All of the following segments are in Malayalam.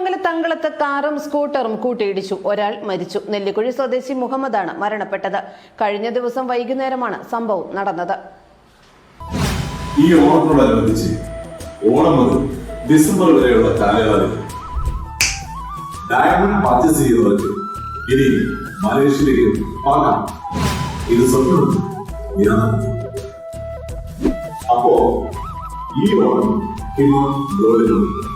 സ്ഥലത്ത് കാറും സ്കൂട്ടറും കൂട്ടിയിടിച്ചു. ഒരാൾ മരിച്ചു. നെല്ലിക്കുഴി സ്വദേശി മുഹമ്മദാണ് മരണപ്പെട്ടത്. കഴിഞ്ഞ ദിവസം വൈകുന്നേരമാണ് സംഭവം നടന്നത്. ഈ ഓണത്തോടനുബന്ധിച്ച് ഓണം മുതൽ ഡിസംബർ വരെയുള്ള കാലയളവിൽ ഡയമണ്ട് പർച്ചേസ് ചെയ്യുന്നവർക്ക് ഇനി മലേഷ്യയിലേക്ക് പോകാം ഇത് സ്വപ്നം അപ്പോ ഈ ഓണം ഹിമ ഗോൾഡിലുണ്ട്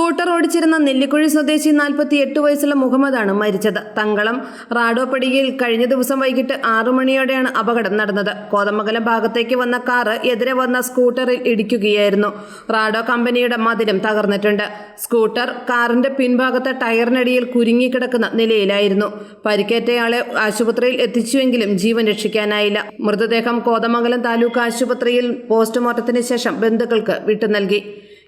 Scooter ഓടിച്ചിരുന്ന നെല്ലിക്കുഴി സ്വദേശി നാൽപ്പത്തി എട്ട് വയസ്സുള്ള മുഹമ്മദാണ് മരിച്ചത്. തങ്കളം റാഡോപ്പടിയിൽ കഴിഞ്ഞ ദിവസം വൈകിട്ട് ആറു മണിയോടെയാണ് അപകടം നടന്നത്. കോതമംഗലം ഭാഗത്തേക്ക് വന്ന കാറ് എതിരെ വന്ന സ്കൂട്ടറിൽ ഇടിക്കുകയായിരുന്നു. റാഡോ കമ്പനിയുടെ മതിലും തകർന്നിട്ടുണ്ട്. സ്കൂട്ടർ കാറിന്റെ പിൻഭാഗത്തെ ടയറിനടിയിൽ കുരുങ്ങിക്കിടക്കുന്ന നിലയിലായിരുന്നു. പരിക്കേറ്റയാളെ ആശുപത്രിയിൽ എത്തിച്ചുവെങ്കിലും ജീവൻ രക്ഷിക്കാനായില്ല. മൃതദേഹം കോതമംഗലം താലൂക്ക് ആശുപത്രിയിൽ പോസ്റ്റ്മോർട്ടത്തിന് ശേഷം ബന്ധുക്കൾക്ക് വിട്ടു നൽകി